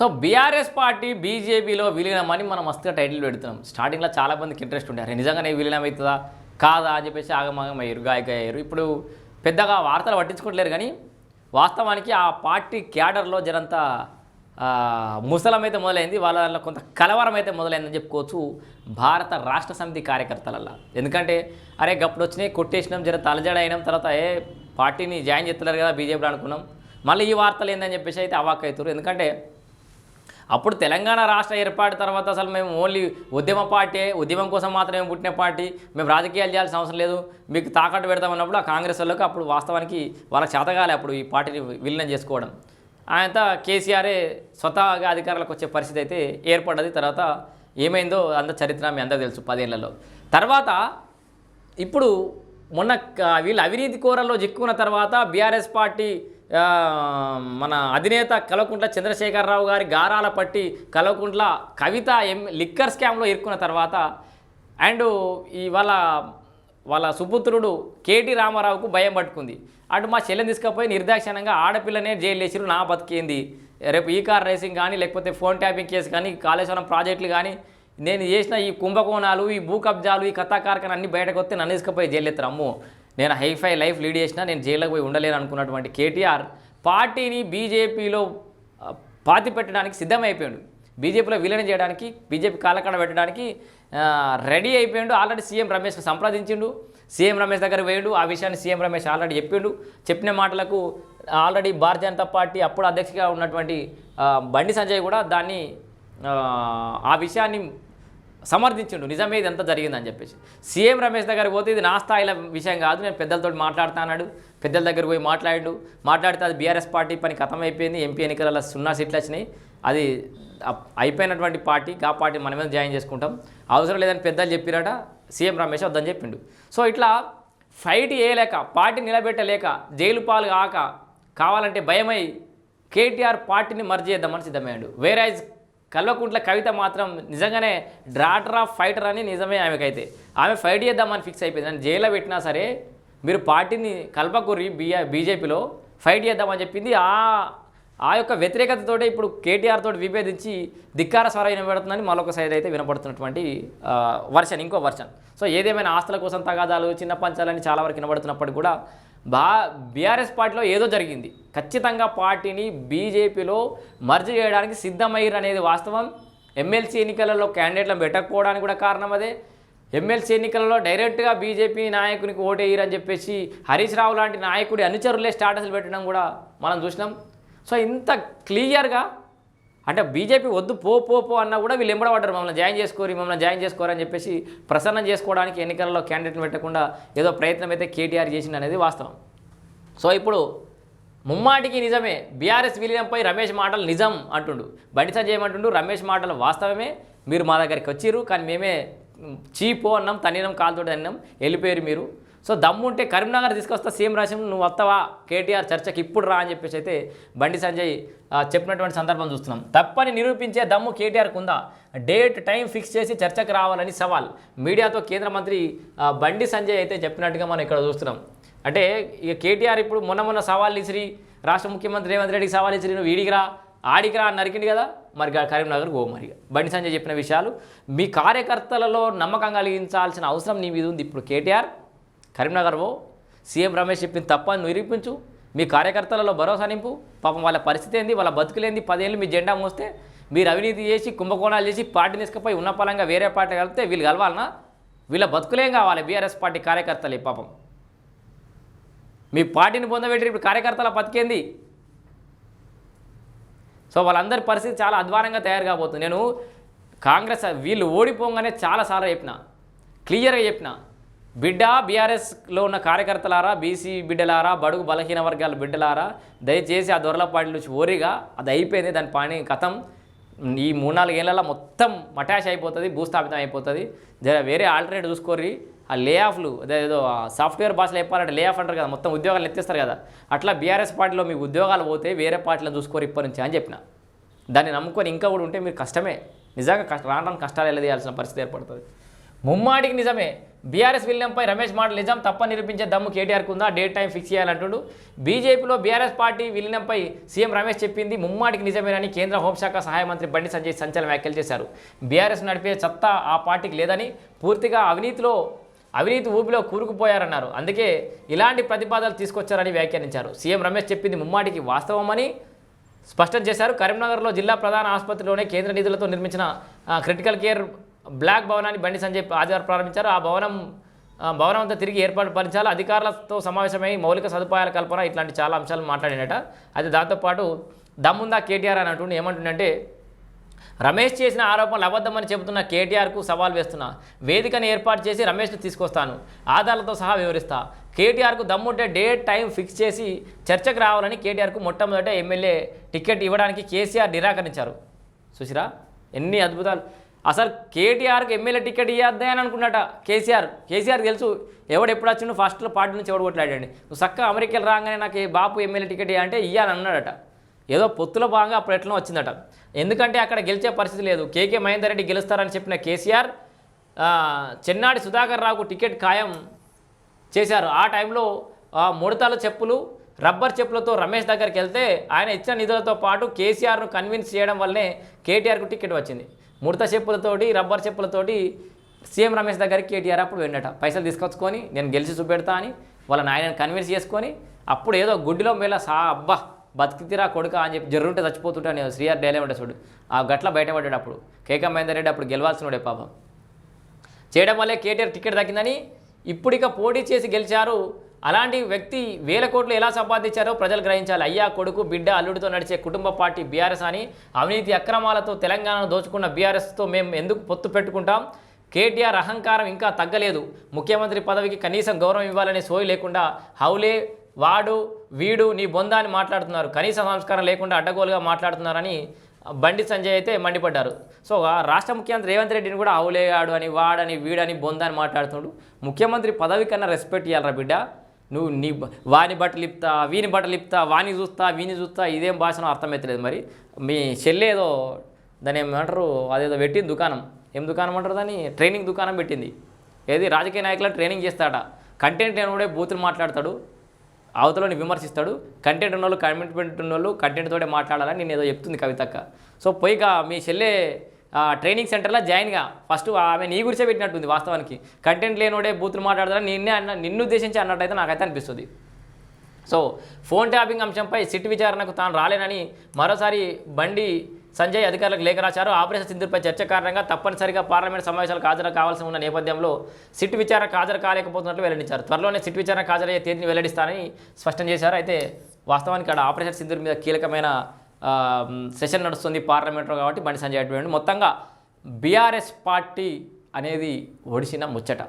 So BRS party బీజేపీలో విలీనమని మనం మస్తుగా టైటిల్ పెడుతున్నాం. స్టార్టింగ్లో చాలా మందికి ఇంట్రెస్ట్ ఉండే నిజంగానే విలీనం అవుతుందా కాదా అని చెప్పేసి ఆగమాగం అయ్యారు గాయక అయ్యారు. ఇప్పుడు పెద్దగా వార్తలు పట్టించుకోవట్లేరు కానీ వాస్తవానికి ఆ పార్టీ క్యాడర్లో జరంతా ముసలం అయితే మొదలైంది వాళ్ళ కొంత కలవరం అయితే మొదలైందని చెప్పుకోవచ్చు భారత రాష్ట్ర సమితి కార్యకర్తలల్లో. ఎందుకంటే అరే గప్పుడు వచ్చినాయి కొట్టేసినాం జర తలజడ అయినాం తర్వాత ఏ పార్టీని జాయిన్ చేస్తున్నారు కదా బీజేపీలో అనుకున్నాం. మళ్ళీ ఈ వార్తలు ఏందని చెప్పేసి అయితే అవాక్ అవుతారు ఎందుకంటే అప్పుడు తెలంగాణ రాష్ట్ర ఏర్పాటు తర్వాత అసలు మేము ఓన్లీ ఉద్యమ పార్టీ ఉద్యమం కోసం మాత్రమే పుట్టిన పార్టీ. మేము రాజకీయాలు చేయాల్సిన అవసరం లేదు. మీకు తాకట్టు పెడతామన్నప్పుడు ఆ కాంగ్రెస్ వాళ్ళకి అప్పుడు వాస్తవానికి వాళ్ళకి చేతగాలి అప్పుడు ఈ పార్టీని విలీనం చేసుకోవడం. ఆయన కేసీఆరే స్వతహాగా అధికారులకు వచ్చే పరిస్థితి అయితే ఏర్పడ్డది. తర్వాత ఏమైందో అంత చరిత్ర మీ అందరూ తెలుసు పదేళ్ళలో. తర్వాత ఇప్పుడు మొన్న వీళ్ళు అవినీతి కోరల్లో చిక్కుకున్న తర్వాత బీఆర్ఎస్ పార్టీ మన అధినేత కలకుంట్ల చంద్రశేఖరరావు గారి గారాల పట్టి కలకుంట్ల కవిత ఎం లిక్కర్ స్కామ్లో ఇరుక్కున్న తర్వాత అండ్ ఇవాళ వాళ్ళ సుపుత్రుడు కేటీ రామారావుకు భయం పట్టుకుంది. అటు మా చెల్లెని తీసుకుపోయి నిర్దాక్షణంగా ఆడపిల్లనే జైలు వేసిరు నా బతికేంది. రేపు ఈ కార్ రేసింగ్ కానీ లేకపోతే ఫోన్ ట్యాపింగ్ కేసు కానీ కాళేశ్వరం ప్రాజెక్టులు కానీ నేను చేసిన ఈ కుంభకోణాలు ఈ భూ కబ్జాలు ఈ కథా కార్ఖాన అన్ని బయటకు వస్తే నన్ను తీసుకుపోయి జైలు ఎత్తారు అమ్మో. నేను హైఫై లైఫ్ లీడ్ చేసినా నేను జైల్లోకి పోయి ఉండలేను అనుకున్నటువంటి కేటీఆర్ పార్టీని బీజేపీలో పాతి పెట్టడానికి సిద్ధమైపోయాడు. బీజేపీలో విలీనం చేయడానికి బీజేపీ కాలకడ పెట్టడానికి రెడీ అయిపోయాడు. ఆల్రెడీ సీఎం రమేష్ సంప్రదించిండు. సీఎం రమేష్ దగ్గర వేయండు ఆ విషయాన్ని సీఎం రమేష్ ఆల్రెడీ చెప్పిండు. చెప్పిన మాటలకు ఆల్రెడీ భారతీయ జనతా పార్టీ అప్పుడు అధ్యక్షగా ఉన్నటువంటి బండి సంజయ్ కూడా దాన్ని ఆ విషయాన్ని సమర్థించిండు. నిజమే ఇదంతా జరిగిందని చెప్పేసి. సీఎం రమేష్ దగ్గర పోతే ఇది నా స్థాయిల విషయం కాదు. నేను పెద్దలతో మాట్లాడుతున్నాడు పెద్దల దగ్గర పోయి మాట్లాడు మాట్లాడితే అది బీఆర్ఎస్ పార్టీ పని ఖతం అయిపోయింది ఎంపీ ఎన్నికలలో సున్నా సీట్లు వచ్చినాయి. అది అయిపోయినటువంటి పార్టీ ఆ పార్టీ మన మీద జాయిన్ చేసుకుంటాం. అవసరం లేదని పెద్దలు చెప్పిరట. సీఎం రమేష్ వద్దని చెప్పిండు. సో ఇట్లా ఫైట్ చేయలేక పార్టీ నిలబెట్టలేక జైలు పాలు కాక కావాలంటే భయమై కేటీఆర్ పార్టీని మర్జ్ చేద్దామని సిద్ధమయ్యాడు. వేరైజ్ కల్వకుంట్ల కవిత మాత్రం నిజంగానే డ్రాటర్ ఆఫ్ ఫైటర్ అని నిజమే ఆమెకైతే. ఆమె ఫైట్ చేద్దామని ఫిక్స్ అయిపోయింది. నన్ను జైల్లో పెట్టినా సరే మీరు పార్టీని కల్పకూరి బిఆ బీజేపీలో ఫైట్ చేద్దామని చెప్పింది. ఆ ఆ యొక్క వ్యతిరేకతతోటే ఇప్పుడు కేటీఆర్ తోటి విభేదించి ధిక్కార స్వర వినబడుతుందని మరొక సైడ్ అయితే వినపడుతున్నటువంటి వర్షన్ ఇంకో వర్షన్. సో ఏదేమైనా ఆస్తుల కోసం తగాదాలు చిన్న పంచాలని చాలా వరకు వినబడుతున్నప్పటికీ కూడా బా బీఆర్ఎస్ పార్టీలో ఏదో జరిగింది. ఖచ్చితంగా పార్టీని బీజేపీలో మర్జ్ చేయడానికి సిద్ధమయ్యారు అనేది వాస్తవం. ఎమ్మెల్సీ ఎన్నికలలో క్యాండిడేట్లను పెట్టకపోవడానికి కూడా కారణం అదే. ఎమ్మెల్సీ ఎన్నికలలో డైరెక్ట్గా బీజేపీ నాయకునికి ఓటేయరని చెప్పేసి హరీష్ రావు లాంటి నాయకుడి అనుచరులే స్టాటస్లు పెట్టడం కూడా మనం చూసినాం. సో ఇంత క్లియర్గా అంటే బీజేపీ వద్దు పో పో పో అన్నా కూడా వీళ్ళు ఎంబడబడ్డారు. మమ్మల్ని జాయిన్ చేసుకోరి మమ్మల్ని జాయిన్ చేసుకోరని చెప్పేసి ప్రసన్నం చేసుకోవడానికి ఎన్నికలలో క్యాండిడేట్ని పెట్టకుండా ఏదో ప్రయత్నం అయితే కేటీఆర్ చేసింది అనేది వాస్తవం. సో ఇప్పుడు ముమ్మాటికి నిజమే బీఆర్ఎస్ విలీనంపై రమేష్ మాటలు నిజం అంటుండు. బండి సంజయ్ అంటుండు రమేష్ మాటలు వాస్తవమే మీరు మా దగ్గరికి వచ్చిర్రు కానీ మేమే చీపో అన్నాం తన్నినం కాలుతోటి అన్నాం వెళ్ళిపోయారు మీరు. సో దమ్ముంటే కరీంనగర్ తీసుకొస్తా సీఎం రాశి నువ్వు వస్తావా? కేటీఆర్ చర్చకి ఇప్పుడు రా అని చెప్పేసి అయితే బండి సంజయ్ చెప్పినటువంటి సందర్భం చూస్తున్నాం. తప్పని నిరూపించే దమ్ము కేటీఆర్కు ఉందా? డేట్ టైం ఫిక్స్ చేసి చర్చకు రావాలని సవాల్. మీడియాతో కేంద్ర మంత్రి బండి సంజయ్ అయితే చెప్పినట్టుగా మనం ఇక్కడ చూస్తున్నాం. అంటే ఇక కేటీఆర్ ఇప్పుడు మొన్న మొన్న సవాల్ ఇసిరి రాష్ట్ర ముఖ్యమంత్రి రేవంత్ రెడ్డికి సవాల్ ఇసిరి నువ్వు ఈడికిరా ఆడికిరా అని నరికింది కదా? మరి కరీంనగర్ గో మరి బండి సంజయ్ చెప్పిన విషయాలు. మీ కార్యకర్తలలో నమ్మకం కలిగించాల్సిన అవసరం నీ మీద ఉంది ఇప్పుడు కేటీఆర్. కరీంనగర్ ఓ సీఎం రమేష్ చెప్పింది తప్ప నిరూపించు. మీ కార్యకర్తలలో భరోసా నింపు. పాపం వాళ్ళ పరిస్థితి ఏంది? వాళ్ళ బతుకులేంది? పదేళ్ళు మీ జెండా మోస్తే మీరు అవినీతి చేసి కుంభకోణాలు చేసి పార్టీ తీసుకుపోయి ఉన్న పలంగా వేరే పార్టీ కలిపితే వీళ్ళు కలవాలనా? వీళ్ళ బతుకులేం కావాలి? బీఆర్ఎస్ పార్టీ కార్యకర్తలే పాపం. మీ పార్టీని పొందబెట్టి ఇప్పుడు కార్యకర్తల బతికేంది? సో వాళ్ళందరి పరిస్థితి చాలా అధ్వానంగా తయారు కాబోతుంది. నేను కాంగ్రెస్ వీళ్ళు ఓడిపోగానే చాలాసార్లు చెప్పిన. క్లియర్గా చెప్పిన. బిడ్డ బీఆర్ఎస్లో ఉన్న కార్యకర్తలారా బీసీ బిడ్డలారా బడుగు బలహీన వర్గాల బిడ్డలారా దయచేసి ఆ దొరలపాటి నుంచి ఓరిగా అది అయిపోయింది దాని పని కథం. ఈ మూడు నాలుగు ఏళ్ళలో మొత్తం మటాష్ అయిపోతుంది భూస్థాపితం అయిపోతుంది. జర వేరే ఆల్టర్నేట్ చూసుకోర్రి. ఆ లే ఆఫ్లు అదేదో సాఫ్ట్వేర్ భాషలో చెప్పాలంటే లే ఆఫ్ అంటారు కదా మొత్తం ఉద్యోగాలు ఎత్తేస్తారు కదా. అట్లా బీఆర్ఎస్ పార్టీలో మీ ఉద్యోగాలు పోతే వేరే పార్టీలో చూసుకోరు ఇప్పటి నుంచి అని చెప్పిన. దాన్ని నమ్ముకొని ఇంకా కూడా ఉంటే మీరు కష్టమే. నిజంగా కష్ట రావడానికి కష్టాలు వెళ్ళదీయాల్సిన పరిస్థితి ఏర్పడుతుంది. ముమ్మాడికి నిజమే. బీఆర్ఎస్ విలీనంపై రమేష్ మాట నిజం తప్ప నిరూపించే దమ్ము కేటీఆర్కు ఉందా? డేట్ టైం ఫిక్స్ చేయాలంటుండు. బీజేపీలో బీఆర్ఎస్ పార్టీ విలీనంపై సీఎం రమేష్ చెప్పింది ముమ్మాటికి నిజమేనని కేంద్ర హోంశాఖ సహాయ మంత్రి బండి సంజయ్ సంచలన వ్యాఖ్యలు చేశారు. బీఆర్ఎస్ నడిపే సత్తా ఆ పార్టీకి లేదని పూర్తిగా అవినీతిలో అవినీతి ఊపిలో కూరుకుపోయారన్నారు. అందుకే ఇలాంటి ప్రతిపాదనలు తీసుకొచ్చారని వ్యాఖ్యానించారు. సీఎం రమేష్ చెప్పింది ముమ్మాటికి వాస్తవమని స్పష్టం చేశారు. కరీంనగర్లో జిల్లా ప్రధాన ఆసుపత్రిలోనే కేంద్ర నిధులతో నిర్మించిన క్రిటికల్ కేర్ బ్లాక్ భవనాన్ని బండి సంజయ్ ఆదివారం ప్రారంభించారు. ఆ భవనం భవనం అంతా తిరిగి ఏర్పాటు పరిచాలి. అధికారులతో సమావేశమై మౌలిక సదుపాయాల కల్పన ఇట్లాంటి చాలా అంశాలు మాట్లాడినట. అయితే దాంతోపాటు దమ్ముందా కేటీఆర్ అని అంటుండే ఏమంటుండంటే రమేష్ చేసిన ఆరోపణలు అబద్ధమని చెబుతున్న కేటీఆర్కు సవాల్ వేస్తున్నా. వేదికను ఏర్పాటు చేసి రమేష్ను తీసుకొస్తాను. ఆధారాలతో సహా వివరిస్తా. కేటీఆర్కు దమ్ముంటే డేట్ టైం ఫిక్స్ చేసి చర్చకు రావాలని కేటీఆర్కు మొట్టమొదట ఎమ్మెల్యే టికెట్ ఇవ్వడానికి కేసీఆర్ నిరాకరించారు. చూసిరా ఎన్ని అద్భుతాలు. అసలు కేటీఆర్కి ఎమ్మెల్యే టికెట్ ఇవ్వద్దే అని అనుకున్నట కేసీఆర్. కేసీఆర్ తెలుసు ఎవడు ఎప్పుడు వచ్చిండు ఫస్ట్లో పార్టీ నుంచి ఎవడు కొట్లాడండి నువ్వు చక్కగా అమెరికాలో రాగానే నాకు ఈ బాపు ఎమ్మెల్యే టికెట్ ఇవ్వ అంటే ఇవ్వాలని అన్నాడట ఏదో పొత్తులో భాగంగా అప్పుడు ఎట్లా వచ్చిందట. ఎందుకంటే అక్కడ గెలిచే పరిస్థితి లేదు. కేకే మహేందర్ రెడ్డి గెలుస్తారని చెప్పిన కేసీఆర్ చెన్నాడి సుధాకర్ రావుకు టికెట్ ఖాయం చేశారు. ఆ టైంలో ఆ, ముడతల చెప్పులు రబ్బర్ చెప్పులతో రమేష్ దగ్గరికి వెళ్తే ఆయన ఇచ్చిన నిధులతో పాటు కేసీఆర్ను కన్విన్స్ చేయడం వల్లనే కేటీఆర్కు టికెట్ వచ్చింది. ముడత చెప్పులతోటి రబ్బర్ చెప్పులతోటి సీఎం రమేష్ దగ్గరికి కేటీఆర్ అప్పుడు వెళ్ళట. పైసలు తీసుకొచ్చుకొని నేను గెలిచి చూపెడతా అని వాళ్ళ నాయనని కన్విన్స్ చేసుకొని అప్పుడు ఏదో గుడ్డిలో మేళ సా అబ్బా బతికితిరా కొడుక అని చెప్పి జర్రుంటే చచ్చిపోతుంటా నేను శ్రీఆర్ డైలీ ఉండే చూడు. ఆ గట్ల బయటపడ్డాడు అప్పుడు. కేక మహేందర్ రెడ్డి అప్పుడు గెలవాల్సినోడే పాపం. చేయడం వల్లే కేటీఆర్ టికెట్ దక్కిందని ఇప్పుడు ఇక పోటీ చేసి గెలిచారు అలాంటి వ్యక్తి వేల కోట్లు ఎలా సంపాదించారో ప్రజలు గ్రహించాలి. అయ్యా కొడుకు బిడ్డ అల్లుడితో నడిచే కుటుంబ పార్టీ బీఆర్ఎస్ అని అవినీతి అక్రమాలతో తెలంగాణను దోచుకున్న బీఆర్ఎస్తో మేము ఎందుకు పొత్తు పెట్టుకుంటాం? కేటీఆర్ అహంకారం ఇంకా తగ్గలేదు. ముఖ్యమంత్రి పదవికి కనీసం గౌరవం ఇవ్వాలనే సోయి లేకుండా హౌలే వాడు వీడు నీ బొందా అని మాట్లాడుతున్నారు. కనీస సంస్కారం లేకుండా అడ్డగోలుగా మాట్లాడుతున్నారని బండి సంజయ్ అయితే మండిపడ్డారు. సో రాష్ట్ర ముఖ్యమంత్రి రేవంత్ రెడ్డిని కూడా అవులేగాడు అని వాడని వీడని బొందని మాట్లాడుతున్నాడు. ముఖ్యమంత్రి పదవి కన్నా రెస్పెక్ట్ ఇవ్వాలరా బిడ్డ. నువ్వు నీ వాని బట్టలు ఇప్తా వీని బట్టలు ఇప్తా వాని చూస్తా వీని చూస్తా ఇదేం భాషనో అర్థమవుతలేదు మరి. మీ చెల్లేదో ఏదో దాని ఏమంటారు అదేదో పెట్టింది దుకాణం. ఏం దుకాణం అంటారు దాన్ని? ట్రైనింగ్ దుకాణం పెట్టింది. ఏది? రాజకీయ నాయకుల ట్రైనింగ్ చేస్తాడ కంటెంట్ కూడా బూతులు మాట్లాడతాడు అవతలని విమర్శిస్తాడు. కంటెంట్ ఉన్నోళ్ళు కమిట్మెంట్ ఉన్నోళ్ళు కంటెంట్ తోటే మాట్లాడాలని నేను ఏదో చెప్తుంది కవితక్క. సో పోయిగా మీ చెల్లె ట్రైనింగ్ సెంటర్లో జాయిన్గా ఫస్ట్ ఆమె నీ గురించే పెట్టినట్టుంది వాస్తవానికి. కంటెంట్ లేనోడే బూతులు మాట్లాడతారా నిన్నే అన్న నిన్ను ఉద్దేశించి అన్నట్టయితే నాకైతే అనిపిస్తుంది. సో ఫోన్ ట్యాపింగ్ అంశంపై సిట్ విచారణకు తాను రాలేనని మరోసారి బండి సంజయ్ అధికారులకు లేఖ రాశారు. ఆపరేషన్ సింధుపై చర్చ కారణంగా తప్పనిసరిగా పార్లమెంట్ సమావేశాలకు హాజరు కావాల్సి ఉన్న నేపథ్యంలో సిట్ విచారణకు హాజరు కాలేకపోతున్నట్లు వెల్లడించారు. త్వరలోనే సిట్ విచారణకు హాజరయ్యే తేదీని వెల్లడిస్తానని స్పష్టం చేశారు. అయితే వాస్తవానికి అక్కడ ఆపరేషన్ సింధు మీద కీలకమైన సెషన్ నడుస్తుంది పార్లమెంట్లో కాబట్టి బండి సంజయ్ అటువంటి మొత్తంగా బీఆర్ఎస్ పార్టీ అనేది ఒడిసిన ముచ్చట.